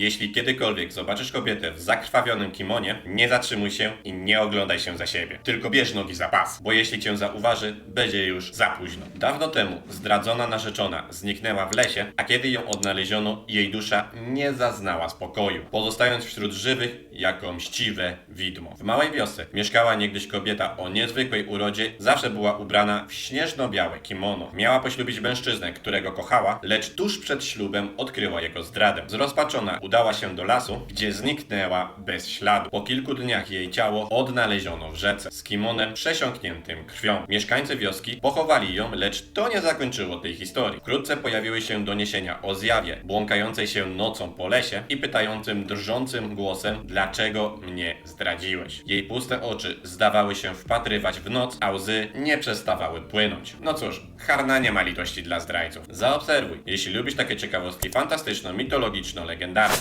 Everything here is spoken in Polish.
Jeśli kiedykolwiek zobaczysz kobietę w zakrwawionym kimonie, nie zatrzymuj się i nie oglądaj się za siebie. Tylko bierz nogi za pas, bo jeśli cię zauważy, będzie już za późno. Dawno temu zdradzona narzeczona zniknęła w lesie, a kiedy ją odnaleziono, jej dusza nie zaznała spokoju, pozostając wśród żywych jako mściwe widmo. W małej wiosce mieszkała niegdyś kobieta o niezwykłej urodzie, zawsze była ubrana w śnieżno-białe kimono. Miała poślubić mężczyznę, którego kochała, lecz tuż przed ślubem odkryła jego zdradę. Zrozpaczona udała się do lasu, gdzie zniknęła bez śladu. Po kilku dniach jej ciało odnaleziono w rzece z kimonem przesiąkniętym krwią. Mieszkańcy wioski pochowali ją, lecz to nie zakończyło tej historii. Wkrótce pojawiły się doniesienia o zjawie, błąkającej się nocą po lesie i pytającym drżącym głosem, dlaczego mnie zdradziłeś. Jej puste oczy zdawały się wpatrywać w noc, a łzy nie przestawały płynąć. No cóż, Harna nie ma litości dla zdrajców. Zaobserwuj, jeśli lubisz takie ciekawostki fantastyczno-mitologiczno-legendarne.